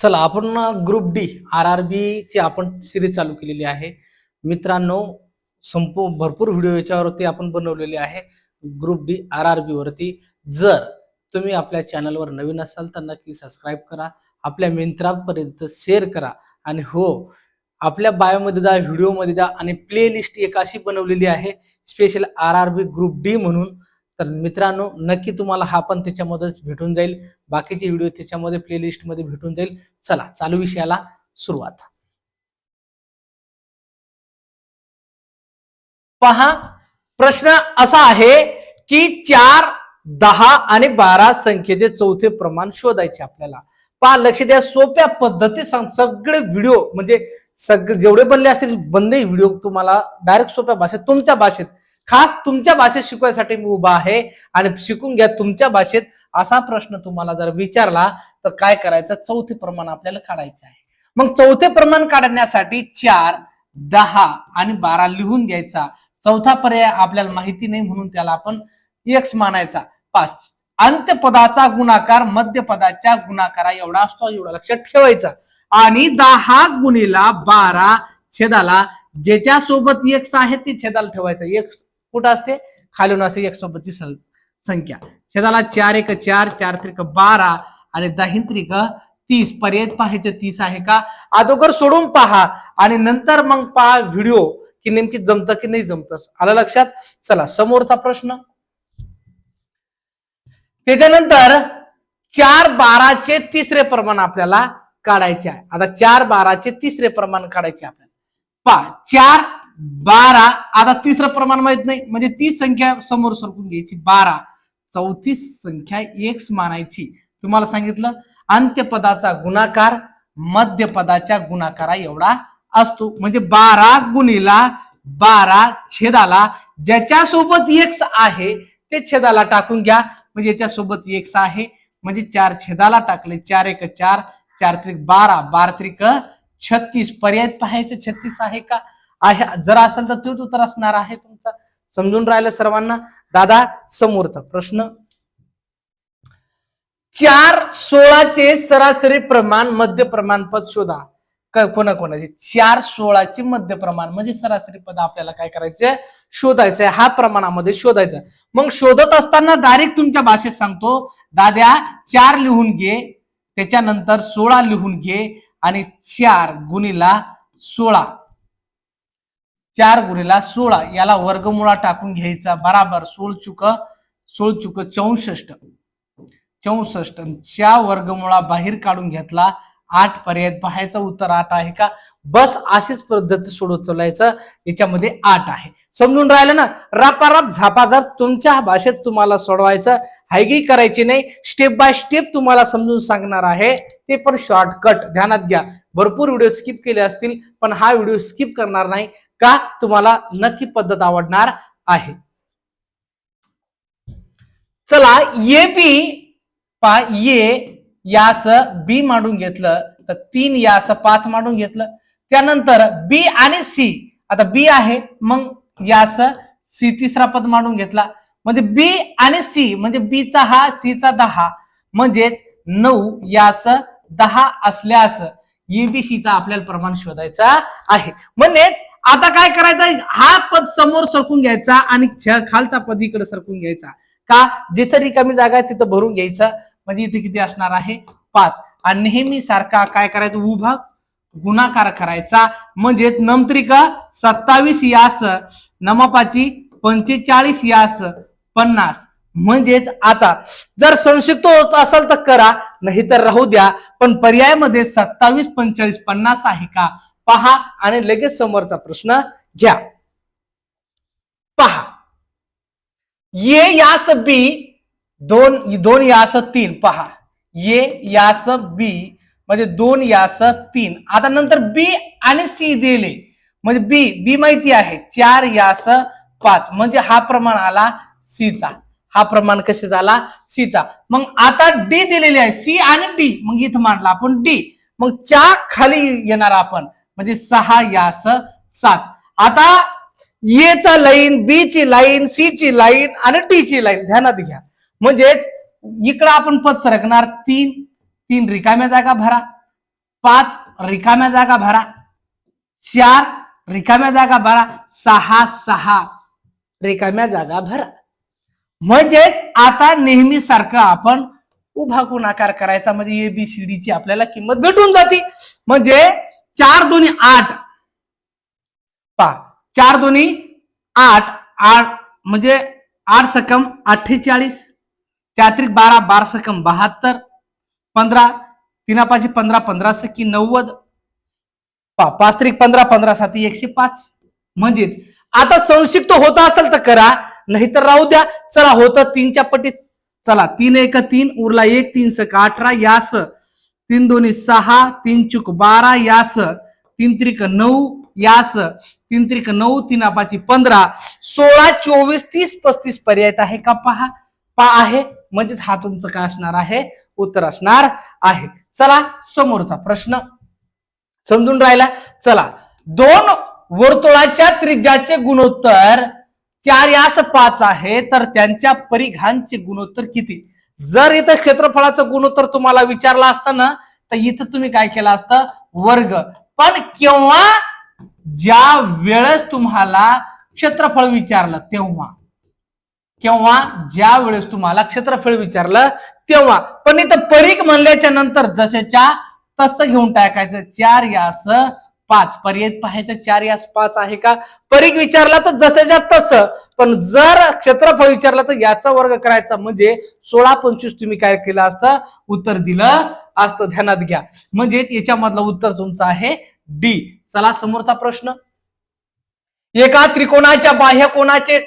चला आपण group D R R बीची आपण सिरीज चालू केलेली आहे. मित्रांनो संपू भरपूर व्हिडिओ याच्यावरती आपण बनवलेले आहे. ग्रुप डी आर आर बीवरती जर तुम्ही आपल्या चॅनलवर नवीन असाल तर नक्की सबस्क्राईब करा. आपल्या मित्रांपर्यंत शेअर करा. आणि हो आपल्या बायोमध्ये जा व्हिडिओमध्ये जा आणि प्लेलिस्ट एक अशी बनवलेली आहे. Special R R B group D म्हणून. तर मित्रांनो नक्की तुम्हाला हा पण त्याच्यामध्येच भेटून जाईल. बाकीचे व्हिडिओ त्याच्यामध्ये प्लेलिस्टमध्ये भेटून जाईल. चला चालू विषयाला सुरुवात. पहा प्रश्न असा आहे की चार दहा आणि बारा संख्येचे चौथे प्रमाण शोधायचे आपल्याला. पहा लक्ष द्या सोप्या पद्धती सांग सगळे व्हिडिओ म्हणजे सगळे जेवढे बनले असतील बंदे व्हिडिओ तुम्हाला डायरेक्ट सोप्या भाषेत तुमच्या भाषेत. खास तुमच्या भाषेत शिकवायसाठी मी उभा आहे आणि शिकून घ्या तुमच्या भाषेत असा प्रश्न तुम्हाला जर विचारला तर काय करायचं? चौथे प्रमाण आपल्याला काढायचे आहे. मग चौथे प्रमाण काढण्यासाठी चार दहा आणि बारा लिहून घ्यायचा. चौथा पर्याय आपल्याला माहिती नाही म्हणून त्याला आपण एक्स मानायचा. पाच. अंत्यपदाचा गुणाकार मध्यपदाच्या गुणाकारा एवढा असतो एवढा लक्षात ठेवायचा. आणि दहा गुणीला बारा छेदाला ज्याच्या सोबत एक्स आहे ती छेदाला ठेवायचं. एक कुठं असते? खालून असते एक सोबतची संख्या. छेदाला चार एक चार चार त्रिक बारा आणि दहिंत्रिक त्रिक तीस. पर्याय पाहायचं तीस आहे का? अगोदर सोडून पहा. आणि नंतर मग पहा व्हिडिओ की नेमकी जमतं की नाही जमतं. आलं लक्षात? चला समोरचा प्रश्न. त्याच्यानंतर चार बाराचे तिसरे प्रमाण आपल्याला काढायचे आहे. आता चार बाराचे तिसरे प्रमाण काढायचे आपल्याला. पहा चार बारा आता तिसरं प्रमाण माहीत नाही. म्हणजे ती संख्या समोर सरकून घ्यायची. बारा चौथी संख्या एक मानायची. तुम्हाला सांगितलं अंत्यपदाचा गुणाकार मध्यपदाच्या गुणाकारा एवढा असतो. म्हणजे बारा गुणीला बारा छेदाला ज्याच्या सोबत एक्स आहे ते छेदाला टाकून घ्या. म्हणजे याच्यासोबत एक्स आहे. म्हणजे चार छेदाला टाकले. चार एक चार चार त्रिक बारा बारा त्रिक छत्तीस. पर्याय पाहायचे छत्तीस आहे का? आहे. जर असेल तर तोच उत्तर असणार आहे तुमचा. समजून राहिलं सर्वांना? दादा समोरचा प्रश्न. चार सोळाचे सरासरी प्रमाण मध्य प्रमाणपद शोधा. क- कोणाकोणाचे? चार सोळाचे मध्य प्रमाण म्हणजे सरासरी पद आपल्याला काय करायचंय? शोधायचंय. हा प्रमाणामध्ये शोधायचं. मग शोधत असताना डायरेक्ट तुमच्या भाषेत सांगतो दाद्या चार लिहून घे त्याच्यानंतर सोळा लिहून घे आणि चार गुणीला सोळा. चार गुणीला सोळा. याला वर्गमुळा टाकून घ्यायचा. बराबर. सोळ चुक सोळ चुक चौसष्ट. चौसष्ट. च्या वर्गमुळा बाहेर काढून घेतला. आठ पर्याय पाहायचं उत्तर आठ आहे का? बस अशीच पद्धती सोडवत चालायचं याच्यामध्ये आठ आहे. समजून राहिलं ना? रापाराप झापाझाप तुमच्या भाषेत तुम्हाला सोडवायचं हायगी करायची नाही. स्टेप बाय स्टेप तुम्हाला समजून सांगणार आहे. ते पण शॉर्टकट ध्यानात घ्या. भरपूर व्हिडिओ स्किप केले असतील पण हा व्हिडिओ स्किप करणार नाही का? तुम्हाला नक्की पद्धत आवडणार आहे. चला ये पी पा ये यास बी मांडून घेतलं तर तीन यास पाच मांडून घेतलं. त्यानंतर बी आणि सी आता बी आहे मग यास सी तिसरा पद मांडून घेतला. म्हणजे बी आणि सी म्हणजे बी चा हा सी चा दहा. म्हणजेच नऊ यास दहा असल्यास एबीसीचा आपल्याला प्रमाण शोधायचा आहे. म्हणजेच आता काय करायचं हा पद समोर सरकून घ्यायचा आणि खालचा पद इकडे सरकून घ्यायचा. का? जिथं रिकामी जागा आहे तिथं भरून घ्यायचं. म्हणजे इथे किती असणार आहे? पाच. आणि नेहमी सारखा काय करायचं? उभा गुणाकार करायचा. म्हणजे नमत्रिका सत्तावीस यास नमपाची पंचेचाळीस यास पन्नास. म्हणजेच आता जर संक्षिप्त होत असेल तर करा नाही तर राहू द्या. पण पर्यायामध्ये सत्तावीस पंचेचाळीस पन्नास आहे का? पहा आणि लगेच समोरचा प्रश्न घ्या. पहा. ये यास बी दोन दोन यास तीन पहा. ये यास बी म्हणजे दोन यास तीन. आता नंतर बी आणि सी दिले. म्हणजे बी बी माहिती आहे. चार यास पाच. म्हणजे हा प्रमाण आला सीचा. चा हा प्रमाण कसे झाला? सीचा. चा मग आता डी दिलेली आहे. सी आणि डी मग इथं मांडला आपण डी. मग च्या खाली येणार आपण. म्हणजे सहा यास सात. आता ए चा लाईन बी ची लाईन सी ची लाईन आणि डी ची लाईन. ध्यानात घ्या. म्हणजेच इकडं आपण पद सरकणार. तीन तीन रिकाम्या जागा भरा. पाच रिकाम्या जागा भरा. चार रिकाम्या जागा भरा. सहा सहा रिकाम्या जागा भरा. म्हणजेच आता नेहमी सारखं आपण उभा गुणाकार करायचा. म्हणजे एबीसीडी ची आपल्याला किंमत भेटून जाते. म्हणजे चार दोन्ही आठ. पा चार दोन्ही आठ आठ म्हणजे आठ सकम अठ्ठेचाळीस. चात्रिक बारा बारा सकम बहात्तर पंधरा तिनापाची पंधरा पंधरा सकी नव्वद पा पाच त्रिक पंधरा पंधरा साती एकशे पाच. म्हणजे आता संक्षिप्त होत असेल तर करा नाही तर राहू द्या. चला होतं तीनच्या पटीत. चला तीन एक तीन उरला एक तीन सक अठरा यास. तीन दोन्ही सहा तीन चुक बारा यास. तीन त्रिक नऊ यास. तीन त्रिक नऊ तीन अपाची पंधरा. सोळा चोवीस तीस पस्तीस पर्याय आहे का? पहा. पा आहे. म्हणजेच हा तुमचं काय असणार आहे? उत्तर असणार आहे. चला समोरचा प्रश्न. समजून राहिला? चला. दोन वर्तुळाच्या त्रिज्याचे गुणोत्तर चार यास पाच आहे तर त्यांच्या परिघांचे गुणोत्तर किती? जर इथं क्षेत्रफळाचं गुणोत्तर तुम्हाला विचारला असतं ना तर इथं तुम्ही काय केलं असतं? वर्ग. पण केव्हा ज्या वेळेस तुम्हाला क्षेत्रफळ विचारलं तेव्हा. किंवा ज्या वेळेस तुम्हाला क्षेत्रफळ विचारलं तेव्हा. पण इथं परीख म्हणल्याच्या नंतर जशाच्या तसं घेऊन टाकायचं. चार यास पाच. पर्याय पाहायचं चार यास पाच आहे का? परीख विचारला तर जसेच्या तसं. पण जर क्षेत्रफळ विचारलं तर याचा वर्ग करायचा म्हणजे सोळा पंचवीस तुम्ही काय केलं असतं? उत्तर दिलं असतं. ध्यानात घ्या. म्हणजे याच्यामधलं उत्तर तुमचं आहे डी. चला समोरचा प्रश्न. एका त्रिकोणाच्या बाह्य कोणाचे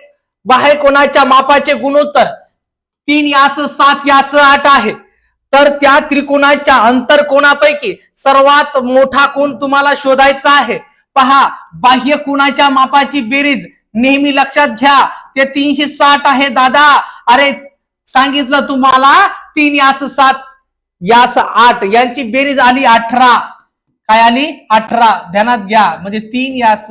बाह्य कोणाच्या मापाचे गुणोत्तर? तीन यास सात यास आठ आहे. तर त्या त्रिकोणाच्या अंतर कोणापैकी? सर्वात मोठा कोण तुम्हाला शोधायचा आहे. पहा बाह्य कोणाच्या मापाची बेरीज? नेहमी लक्षात घ्या. ते तीनशे साठ आहे दादा. अरे सांगितलं तुम्हाला? तीन यास सात यास आठ. यांची बेरीज आली अठरा. काय आली? अठरा. ध्यानात घ्या. म्हणजे तीन यास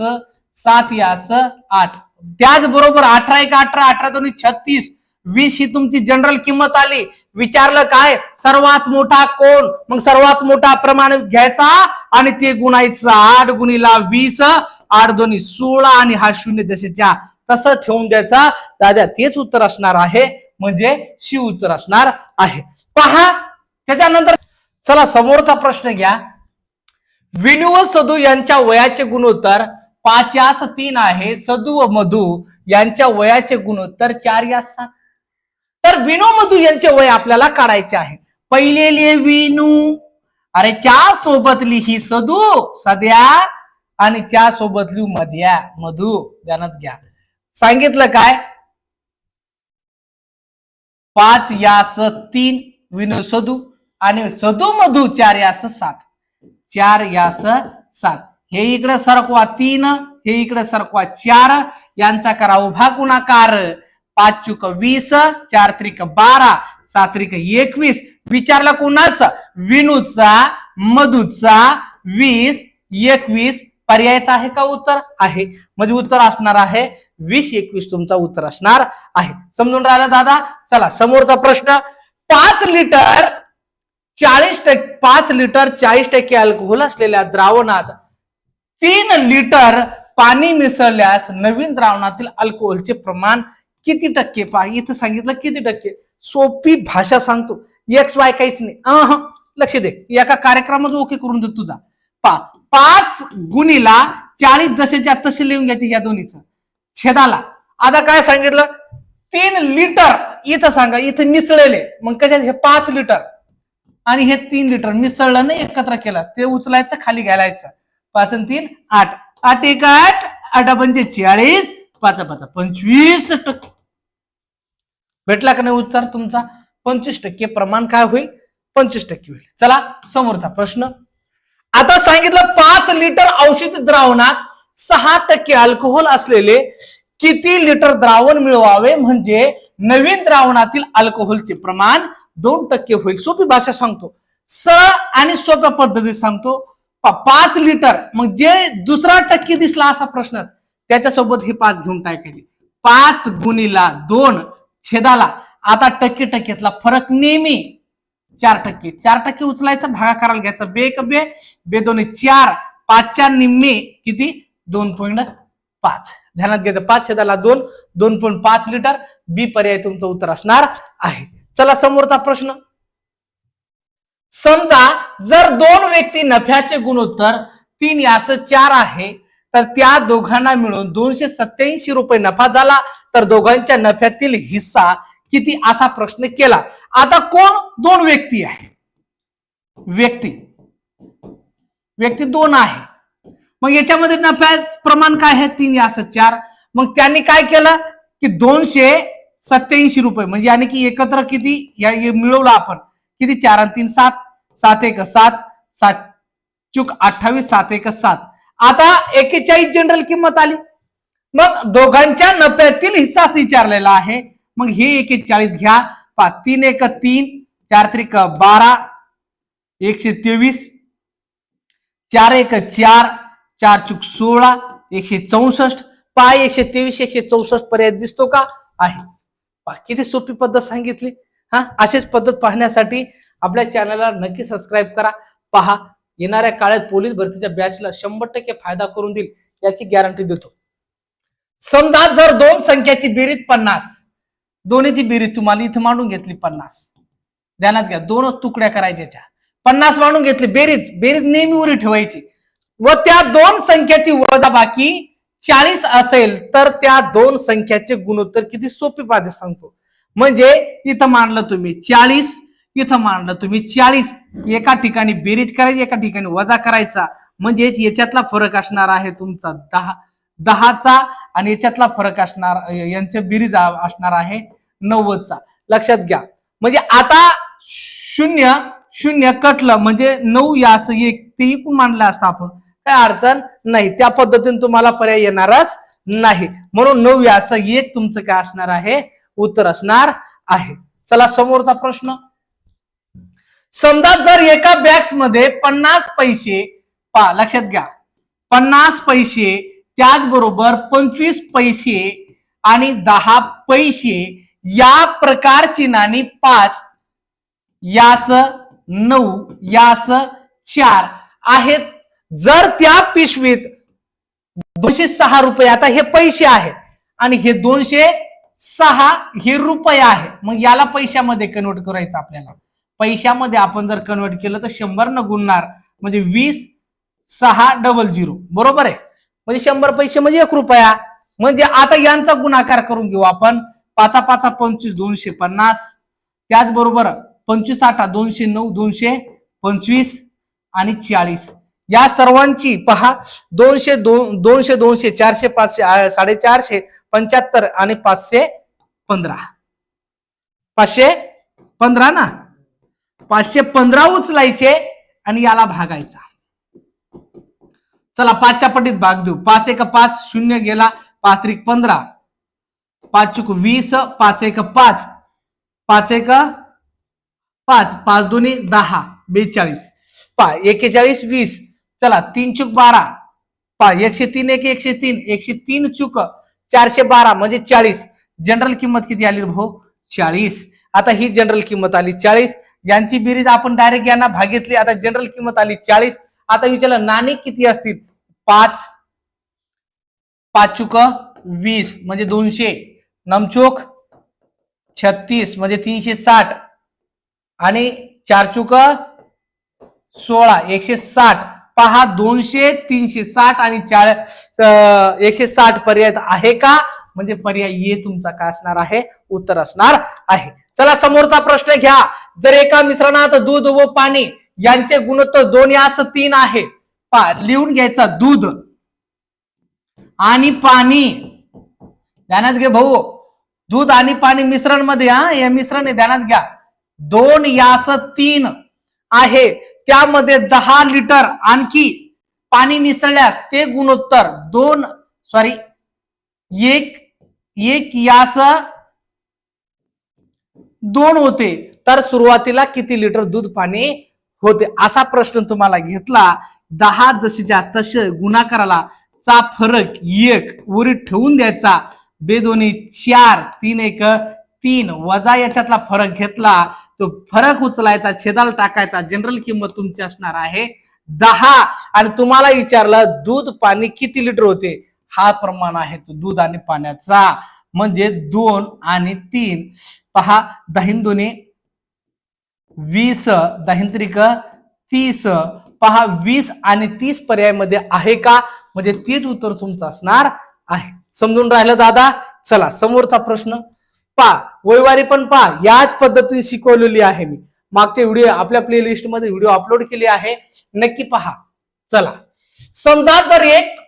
सात यास आठ. त्याचबरोबर अठरा एक अठरा अठरा दोन्ही छत्तीस वीस ही तुमची जनरल किंमत आली. विचारलं काय? सर्वात मोठा कोण? मग सर्वात मोठा प्रमाण घ्यायचा आणि ते गुणायचं. आठ गुणीला वीस आठ दोन्ही सोळा आणि हा शून्य दशेच्या. तसं ठेवून द्यायचा. दादा तेच उत्तर असणार आहे. म्हणजे शिव उत्तर असणार आहे. पहा त्याच्यानंतर चला समोरचा प्रश्न घ्या. विनुव सधू यांच्या वयाचे गुणोत्तर पाच यास तीन आहे सदू व मधू यांच्या वयाचे गुणोत्तर चार यास सात तर विनू मधू यांचे वय आपल्याला काढायचे आहे. पहिले लिहे विनू अरे च्या सोबतली ही सदू सध्या आणि च्या सोबतली मध्या मधू ध्यानात घ्या. सांगितलं काय? पाच यास तीन विनू सदू आणि सदू मधू चार यास सात. चार यास सात. हे इकडे सरकवा तीन हे इकडे सरकवा चार यांचा करा उभा गुणाकार. पाच चुक वीस चार त्रिक बारा सात त्रिक एकवीस. विचारला कुणाचा? विनूचा मधूचा वीस एकवीस. पर्यायत आहे का? उत्तर आहे. म्हणजे उत्तर असणार आहे. वीस एकवीस तुमचा उत्तर असणार आहे. समजून राहिला दादा? चला समोरचा प्रश्न. पाच लिटर चाळीस टक्के पाच लिटर चाळीस टक्के अल्कोहोल असलेल्या द्रावणात तीन लिटर पाणी मिसळल्यास नवीन द्रावणातील अल्कोहोलचे प्रमाण किती टक्के? पहा इथं सांगितलं किती टक्के? सोपी भाषा सांगतो. एक्स वाय काहीच नाही. अह लक्ष दे. एका कार्यक्रमात ओके करून दे तुझा. पा पाच गुणीला चाळीस जसेच्या तसे लिहून घ्यायचे या दोन्हीचं. छेदाला. आता काय सांगितलं? तीन लिटर इथं सांगा. इथं मिसळले. मग कशात हे पाच लिटर. आणि हे तीन लिटर. मिसळलं नाही एकत्र केलं. ते उचलायचं खाली घालायचं. पाच आणि तीन आठ. आठ एक आठ आठ पंचे चाळीस पाच पाच पंचवीस टक्के. भेटला का नाही उत्तर तुमचा? पंचवीस टक्के प्रमाण काय होईल? पंचवीस टक्के होईल. चला समोरचा प्रश्न. आता सांगितलं पाच लिटर औषध द्रावणात सहा टक्के अल्कोहोल असलेले किती लिटर द्रावण मिळवावे? म्हणजे नवीन द्रावणातील अल्कोहोलचे प्रमाण दोन टक्के होईल. सोपी भाषा सांगतो. सरळ आणि सोप्या पद्धतीत सांगतो. पाच लिटर. मग जे दुसरा टक्के दिसला असा प्रश्न त्याच्यासोबत हे पाच घेऊन टाकायचे पाच गुणीला दोन छेदाला. आता टक्के टक्क्यातला फरक नेहमी चार टक्के. चार टक्के उचलायचं भागाकाराला घ्यायचा. बे एक बे बे दोन्ही चार. पाच चार निम्मे किती? दोन पॉईंट पाच. ध्यानात घ्यायचं. पाच छेदाला दोन दोन पॉईंट पाच लिटर. बी पर्याय तुमचं उत्तर असणार आहे. चला समोरचा प्रश्न. समजा जर दोन व्यक्ती नफ्याचे गुणोत्तर तीन यास चार आहे तर त्या दोघांना मिळून दोनशे सत्याऐंशी रुपये नफा झाला. तर दोघांच्या नफ्यातील हिस्सा किती असा प्रश्न केला. आता कोण दोन व्यक्ती आहे? व्यक्ती. व्यक्ती दोन आहे. मग याच्यामध्ये नफ्या प्रमाण काय आहे? तीन यास चार. मग त्यांनी काय केलं? की दोनशे सत्याऐंशी रुपये म्हणजे आणि की एकत्र किती? या मिळवलं आपण. किती? चार आणि तीन सात. सात एक सात. सात. चूक अठ्ठावीस सात एक सात. आता एकेचाळीस जनरल किंमत आली. मग दोघांच्या नफ्यातील हिस्सा विचारलेला आहे. मग हे एकेचाळीस घ्या. पा तीन एक तीन. चार त्रिक बारा. एकशे तेवीस. चार एक चार. चार चूक सोळा. एकशे चौसष्ट. पाय एकशे तेवीस एकशे चौसष्ट पर्याय दिसतो का? आहे. पहा, किती सोपी पद्धत सांगितली. हा अशीच पद्धत पाहण्यासाठी आपल्या चॅनलला नक्की सबस्क्राईब करा. पहा येणाऱ्या काळात पोलीस भरतीच्या बॅचला शंभर टक्के फायदा करून देईल याची गॅरंटी देतो. समजा जर दोन संख्याची बेरीज पन्नास दोन्हीची बेरीज तुम्हाला इथं मांडून घेतली पन्नास. ध्यानात घ्या दोनच तुकड्या करायच्या त्या. पन्नास मांडून घेतली बेरीज बेरीज नेहमी उरी ठेवायची. व त्या दोन संख्याची वजाबाकी चाळीस असेल तर त्या दोन संख्याचे गुणोत्तर किती सोपे पाहिजे सांगतो. म्हणजे इथं मांडलं तुम्ही चाळीस इथं मांडलं तुम्ही चाळीस. एका ठिकाणी बेरीज करायची एका ठिकाणी वजा करायचा. म्हणजेच याच्यातला फरक असणार आहे तुमचा दहा दहाचा आणि याच्यातला फरक असणार यांचे बेरीज असणार आहे नव्वदचा. लक्षात घ्या. म्हणजे आता शून्य शून्य कटलं म्हणजे नऊ या असं एक ते पण मांडलं असतं आपण. काय अडचण नाही. त्या पद्धतीने तुम्हाला पर्याय येणारच नाही. म्हणून नऊ या असं एक तुमचं काय असणार आहे? उत्तर असणार आहे. चला समोरचा प्रश्न. समजा जर एका बॅग्समध्ये पन्नास पैसे पा लक्षात घ्या. पन्नास पैसे त्याचबरोबर पंचवीस पैसे आणि दहा पैसे या प्रकारची नाणी पाच यास नऊ यास चार आहेत. जर त्या पिशवीत दोनशे सहा रुपये आता हे पैसे आहेत आणि हे दोनशे सहा हे रुपये आहे. मग याला पैशामध्ये कन्वर्ट करायचं आपल्याला. पैशामध्ये आपण जर कन्वर्ट केलं तर शंभर न गुणणार म्हणजे वीस सहा डबल झिरो बरोबर आहे? म्हणजे शंभर पैसे म्हणजे एक रुपया. म्हणजे आता यांचा गुणाकार करून घेऊ आपण. पाचा पाचा पंचवीस दोनशे पन्नास. त्याचबरोबर पंचवीस आठा दोनशे नऊ दोनशे पंचवीस आणि चाळीस. या सर्वांची पहा दोनशे दोन दोनशे दोनशे चारशे पाचशे साडेचारशे पंच्याहत्तर आणि पाचशे पंधरा. पाचशे पंधरा ना? पाचशे पंधरा उचलायचे आणि याला भागायचा. चला पाचच्या पटीत भाग देऊ. पाच एक पाच शून्य गेला पाच त्रिक पंधरा. पाच चुक वीस पाच एक पाच. पाच एक पाच. पाच दोन्ही दहा बेचाळीस. पा एकेचाळीस वीस. चला तीन चूक बारा. एकशे तीन एक एकशे तीन एकशे तीन चुक चारशे बारा म्हणजे चाळीस. जनरल किंमत किती आली भाऊ? चाळीस. आता ही जनरल किंमत आली चाळीस. यांची बेरीज आपण डायरेक्ट यांना भागितली आता जनरल किंमत आली चाळीस. आता विचारलं नाणे किती असतील? पाच. पाच चुक वीस म्हणजे दोनशे. नमचूक छत्तीस म्हणजे तीनशे साठ. आणि चार चुक सोळा एकशे साठ. पहा दोनशे तीनशे साठ आणि चार एकशे साठ पर्याय आहे का? म्हणजे पर्याय ये तुमचा काय असणार आहे? उत्तर असणार आहे. चला समोरचा प्रश्न घ्या. जर एका मिश्रणात दूध व पाणी यांचे गुणोत्तर दोन यास तीन आहे पा लिहून घ्यायचा. दूध आणि पाणी. ध्यानात घे भाऊ. दूध आणि पाणी मिश्रणमध्ये हा हे मिश्रण आहे ध्यानात घ्या. दोन यास तीन आहे. त्यामध्ये दहा लिटर आणखी पाणी मिसळल्यास ते गुणोत्तर दोन सॉरी एक एक यास दोन होते. तर सुरुवातीला किती लिटर दूध पाणी होते असा प्रश्न तुम्हाला घेतला. दहा जशीच्या तसे गुणाकाराला चा फरक एक उरी ठेवून द्यायचा. बेदोनी चार तीन एक तीन वजा याच्यातला फरक घेतला तो फरक उचलायचा छेदाला टाकायचा जनरल किंमत तुमची असणार आहे दहा. आणि तुम्हाला विचारलं दूध पाणी किती लिटर होते? हा प्रमाण आहे तो दूध आणि पाण्याचा. म्हणजे दोन आणि तीन. पहा दहीन दोन्ही वीस दहीन त्रिक तीस. पहा वीस आणि तीस पर्यायमध्ये आहे का? म्हणजे तेच उत्तर तुमचं असणार आहे. समजून राहिलं दादा? चला समोरचा प्रश्न. पा वैवारी पण पा याच पद्धतीने शिकवलेली आहे मी. मागचे व्हिडिओ आपल्या प्लेलिस्टमध्ये व्हिडिओ अपलोड केले आहे. नक्की पहा. चला. समजा जर एक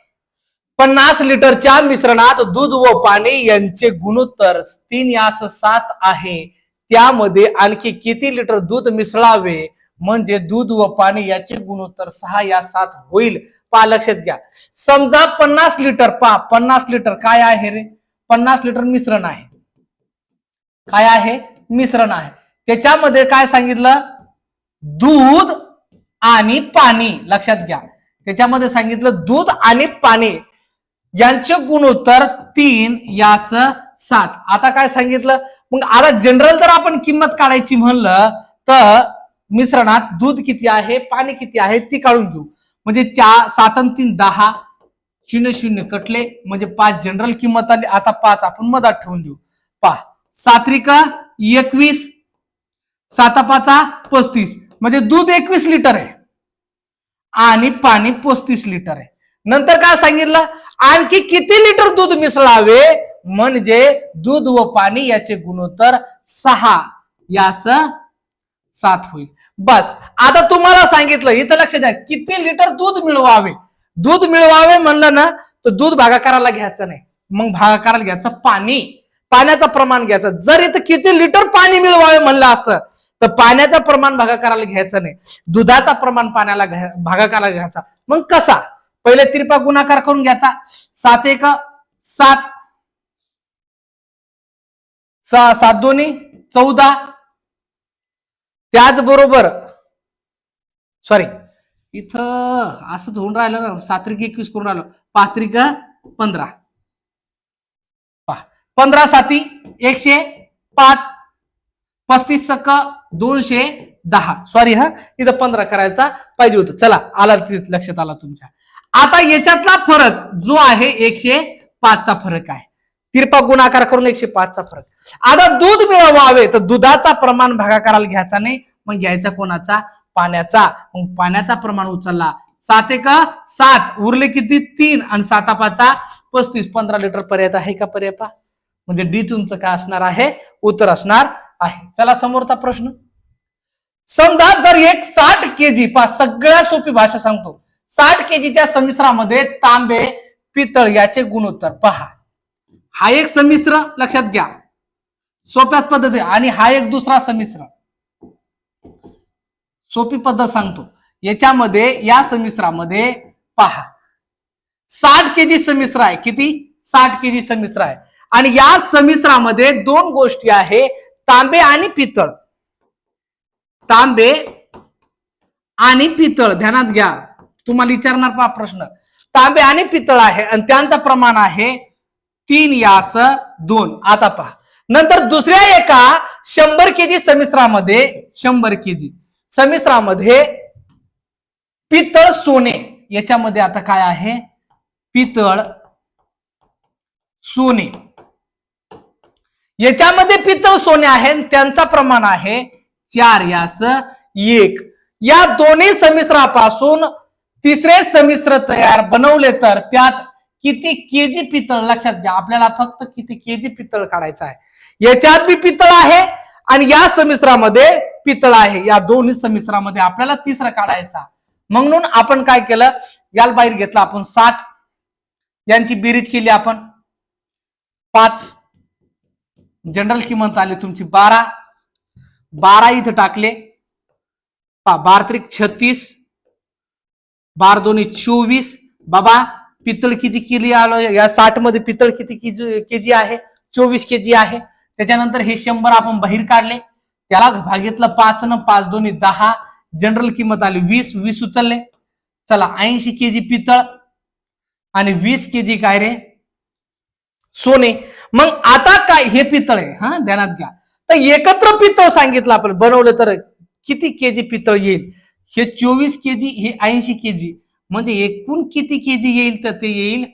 पन्नास लिटरच्या मिश्रणात दूध व पाणी यांचे गुणोत्तर तीन यास सात आहे. त्यामध्ये आणखी किती लिटर दूध मिसळावे? म्हणजे दूध व पाणी याचे गुणोत्तर सहा या सात होईल. पा लक्षात घ्या. समजा पन्नास लिटर पा पन्नास लिटर काय आहे रे? पन्नास लिटर मिश्रण आहे. काय आहे? मिश्रण आहे. त्याच्यामध्ये काय सांगितलं? दूध आणि पाणी. लक्षात घ्या. त्याच्यामध्ये सांगितलं दूध आणि पाणी. यांचे गुणोत्तर तीन यास सात. आता काय सांगितलं? मग आता जनरल जर आपण किंमत काढायची म्हणलं तर मिश्रणात दूध किती आहे? पाणी किती आहे? ती काढून घेऊ. म्हणजे चार सात आणि तीन दहा. शून्य शून्य. कटले. म्हणजे पाच. जनरल किंमत आली. आता पाच. आपण मधात ठेवून देऊ. पा सात्रिका एकवीस साता पाचा पस्तीस. म्हणजे दूध एकवीस लिटर आहे. आणि पाणी पस्तीस लिटर आहे. नंतर काय सांगितलं? आणखी किती लिटर दूध मिसळावे? म्हणजे दूध व पाणी याचे गुणोत्तर सहा. यास सात होईल. बस. आता तुम्हाला सांगितलं इथं लक्ष द्या. किती लिटर दूध मिळवावे? दूध मिळवावे म्हणलं ना तर दूध भागाकाराला घ्यायचं नाही. मग भागाकाराला घ्यायचं पाणी. पाण्याचं प्रमाण घ्यायचं. जर इथं किती लिटर पाणी मिळवावे म्हणलं असतं तर पाण्याचं प्रमाण भागाकाराला घ्यायचं नाही. दुधाचा प्रमाण पाण्याला भागाकाराला घ्यायचा. मग कसा? पहिले तिरपा गुणाकार करून घ्यायचा. सात एक सात सात दोन्ही चौदा. त्याचबरोबर सॉरी इथं असंच होऊन राहिलं ना सात्रिक एकवीस करून राहिलो. पाच त्रिक पंधरा. पंधरा साती एकशे पाच पस्तीस सक्क दोनशे दहा. सॉरी हा. इथं पंधरा करायचा पाहिजे होतं. चला आला लक्षात आला तुमच्या. आता याच्यातला फरक जो आहे एकशे पाचचा फरक आहे. तिरपा गुणाकार करून एकशे पाचचा फरक. आता दूध मिळवावे तर दुधाचा प्रमाण भागाकाराला घ्यायचा नाही. मग घ्यायचा कोणाचा? पाण्याचा. मग पाण्याचा प्रमाण उचलला. सात एक सात. उरले किती? तीन. आणि सातापाचा पस्तीस. पंधरा लिटर पर्यंत आहे का पर्याय पा म्हणजे डी तुमचं काय असणार आहे? उत्तर असणार आहे. चला समोरचा प्रश्न. समजा जर एक साठ केजी पा सगळ्या सोपी भाषा सांगतो. साठ केजीच्या संमिश्रामध्ये तांबे पितळ याचे गुणोत्तर. पहा. हा एक संमिश्र लक्षात घ्या. सोप्याच पद्धती आणि हा एक दुसरा संमिश्र. सोपी पद्धत सांगतो. याच्यामध्ये या संमिश्रामध्ये पहा. साठ केजी समिश्र आहे. किती? साठ केजी संमिश्र आहे. आणि या समिश्रामध्ये दोन गोष्टी आहे तांबे आणि पितळ. तांबे आणि पितळ ध्यानात घ्या. तुम्हाला विचारणार पहा प्रश्न. तांबे आणि पितळ आहे आणि त्यांचं प्रमाण आहे तीन यास दोन. आता पहा. नंतर दुसऱ्या एका शंभर केजी समिश्रामध्ये शंभर केजी समिश्रामध्ये पितळ सोने याच्यामध्ये आता काय आहे? पितळ सोने. याच्यामध्ये पितळ सोने आहे त्यांचा प्रमाण आहे चार यास एक. या दोन्ही समिश्रापासून तिसरे समिश्र तयार बनवले तर त्यात किती केजी पितळ? लक्षात घ्या आपल्याला फक्त किती केजी पितळ काढायचं आहे. याच्यात बी पितळ आहे आणि या समिश्रामध्ये पितळ आहे. या दोन्ही समिश्रामध्ये आपल्याला तिसरा काढायचा. म्हणून आपण काय केलं? याला बाहेर घेतलं आपण साठ. यांची बेरीज केली आपण पाच. जनरल किंमत आली तुमची बारा. बारा इथं टाकले. पा बारा त्रिक छत्तीस. बार दोन्ही चोवीस. बाबा पितळ किती केली आलो? या साठमध्ये पितळ किती केजी केजी आहे? चोवीस केजी आहे. त्याच्यानंतर हे शंभर आपण बाहेर काढले. त्याला भागितलं पाच न पाच दोन्ही दहा. जनरल किंमत आली वीस. वीस उचलले. चला ऐंशी केजी पितळ. आणि वीस केजी काय रे? सोने. मग आता काय? हे पितळ आहे हा? ध्यानात घ्या. तर एकत्र पितळ सांगितलं आपण. बनवलं तर किती केजी पितळ येईल? हे चोवीस केजी हे ऐंशी केजी. म्हणजे एकूण किती केजी येईल तर ते येईल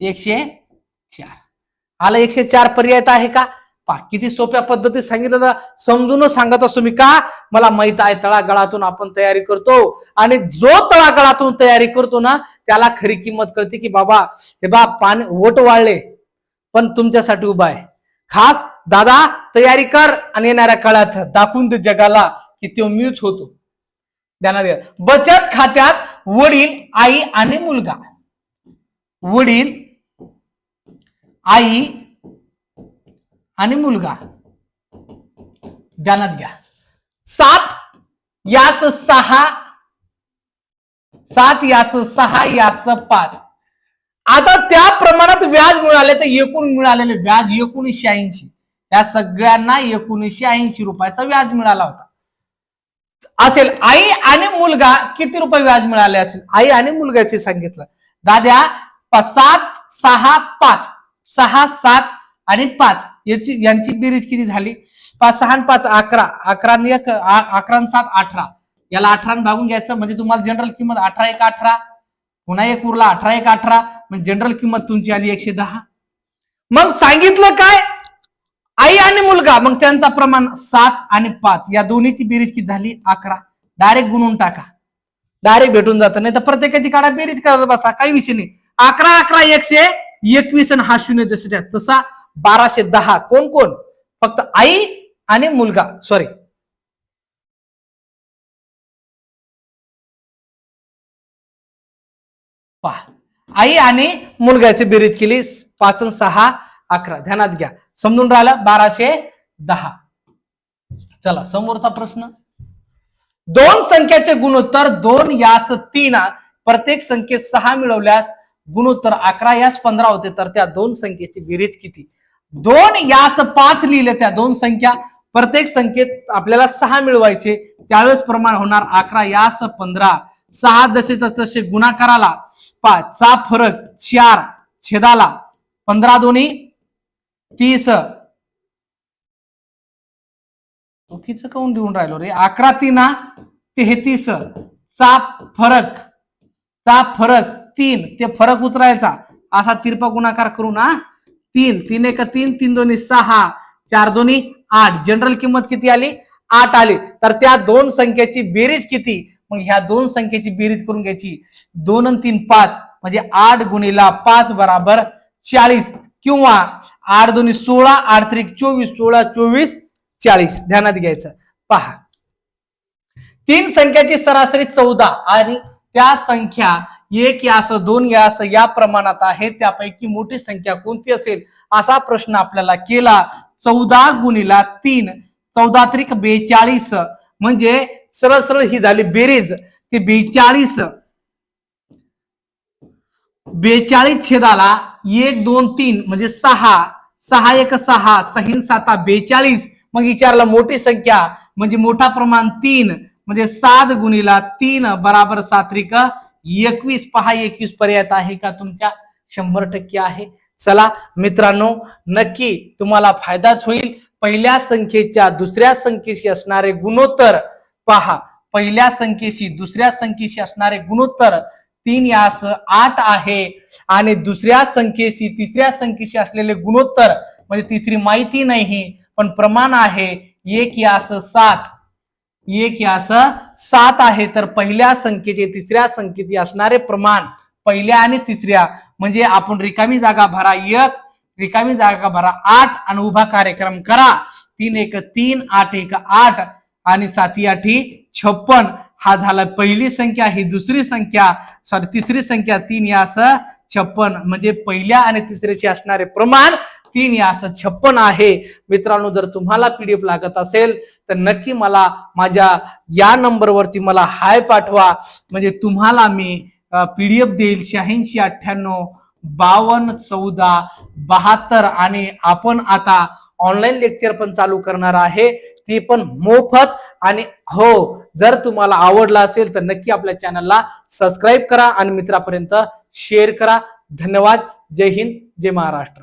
एकशे चार. आला एकशे चार पर्याय आहे का? पा किती सोप्या पद्धतीत सांगितलं समजूनच समजून सांगत असतो मी का? मला माहीत आहे तळागळातून आपण तयारी करतो. आणि जो तळागळातून तयारी करतो ना त्याला खरी किंमत कळते की बाबा हे बा पाणी वोट वाढले पण तुमच्यासाठी उभा आहे. खास दादा तयारी कर आणि येणाऱ्या काळात दाखवून दे जगाला की तो मीच होतो. ध्यानात घ्या. बचत खात्यात वडील आई आणि मुलगा. वडील आई आणि मुलगा. ध्यानात घ्या. सात यास सहा सात यास सहा यास पाच. आता त्या प्रमाणात व्याज मिळाले तर एकूण मिळालेले व्याज एकोणीसशे ऐंशी. या सगळ्यांना एकोणीसशे ऐंशी रुपयाचा व्याज मिळाला होता. असेल आई आणि मुलगा किती रुपये व्याज मिळाले असेल? आई आणि मुलगाचे सांगितलं. दाद्या सात सहा पाच. सहा सात आणि पाच. याची यांची बेरीज किती झाली? पाच सहा आणि पाच अकरा. अकरा एक अकरा सात अठरा. याला अठरा भागून घ्यायचं म्हणजे तुम्हाला जनरल किंमत अठरा एक अठरा पुन्हा एक उरला अठरा एक अठरा. मग जनरल किंमत तुमची आली एकशे दहा. मग सांगितलं काय? आई आणि मुलगा मग त्यांचा प्रमाण सात आणि पाच. या दोन्हीची बेरीज झाली? अकरा. डायरेक्ट गुणून टाका. डायरेक्ट भेटून जातं. नाही तर प्रत्येकाची काढा बेरीज करत बसा. काही विषय नाही. अकरा अकरा एकशे एकवीस आणि हा शून्य जसे तसा बाराशे दहा. कोण कोण? फक्त आई आणि मुलगा. सॉरी पहा. आई आणि मुलग्याची बेरीज केली. पाच सहा अकरा. ध्यानात घ्या. समजून राहिलं? बाराशे दहा. चला समोरचा प्रश्न. दोन संख्याचे गुणोत्तर दोन यास तीन. प्रत्येक संख्येत सहा मिळवल्यास गुणोत्तर अकरा यास पंधरा होते. तर त्या दोन संख्येची बेरीज किती? दोन यास पाच लिहिले त्या दोन संख्या. प्रत्येक संख्येत आपल्याला सहा मिळवायचे. त्यावेळेस प्रमाण होणार अकरा यास पंधरा. सहा जसे तसे गुणाकाराला पाच चा फरक चार छेदाला पंधरा दोन्ही तीस. चुकीचं काऊन देऊन राहिलो रे? अकरा तीना तेहतीस चा फरक चा फरक तीन. ते फरक उचरायचा असा तिरपा गुणाकार करू ना तीन. तीन एक तीन. तीन दोन्ही सहा. चार दोन्ही आठ. जनरल किंमत किती आली? आठ आली. तर त्या दोन संख्येची बेरीज किती? मग ह्या दोन संख्येची बेरीज करून घ्यायची. दोन आणि तीन पाच म्हणजे आठ गुणीला पाच बराबर चाळीस किंवा आठ दोन्ही सोळा आठ त्रिक चोवीस सोळा चोवीस चाळीस. ध्यानात घ्यायचं. पहा. तीन संख्याची सरासरी चौदा आणि त्या संख्या एक या असं दोन या असं या प्रमाणात आहे. त्यापैकी मोठी संख्या कोणती असेल? असा प्रश्न आपल्याला केला. चौदा गुणीला तीन. चौदा त्रिक बेचाळीस. म्हणजे सरळ सरळ ही झाली बेरीज. ती बेचाळीस. बेचाळीस छेदाला एक दोन तीन म्हणजे सहा. सहा एक सहा. सहीन साता बेचाळीस. मग विचारलं मोठी संख्या म्हणजे मोठा प्रमाण तीन. म्हणजे सात गुणीला तीन बराबर सात्रिक एकवीस. पहा एकवीस पर्याय आहे का तुमच्या? शंभर टक्के आहे. चला मित्रांनो नक्की तुम्हाला फायदाच होईल. पहिल्या संख्येच्या दुसऱ्या संख्येशी असणारे गुणोत्तर पहा पहिल्या संख्येशी दुसऱ्या संख्येशी असणारे गुणोत्तर तीन यास आठ आहे. आणि दुसऱ्या संख्येशी तिसऱ्या संख्येशी असलेले गुणोत्तर म्हणजे तिसरी माहिती नाही पण प्रमाण आहे. एक यास सात. एक यास सात आहे. तर पहिल्या संख्येचे तिसऱ्या संख्येचे असणारे प्रमाण पहिल्या आणि तिसऱ्या. म्हणजे आपण रिकामी जागा भरा एक रिकामी जागा भरा आठ आणि उभा कार्यक्रम करा. तीन एक तीन आठ एक आठ. आणि साती आठी छप्पन. हा झाला पहिली संख्या ही दुसरी संख्या सॉरी तिसरी संख्या तीन यास छप्पन. म्हणजे पहिल्या आणि तिसऱ्याचे असणारे प्रमाण तीन या असं छप्पन आहे. मित्रांनो जर तुम्हाला पीडीएफ लागत असेल तर नक्की मला माझ्या या नंबरवरती मला हाय पाठवा. म्हणजे तुम्हाला मी पीडीएफ देईल शहाऐंशी अठ्ठ्याण्णव बावन्न चौदा बहात्तर आणि आपण आता ऑनलाईन लेक्चर पण चालू करणार आहे. ती पण मोफत. आणि हो जर तुम्हाला आवडला असेल तर नक्की आपल्या चॅनलला सबस्क्राईब करा आणि मित्रापर्यंत शेअर करा. धन्यवाद. जय हिंद. जय महाराष्ट्र.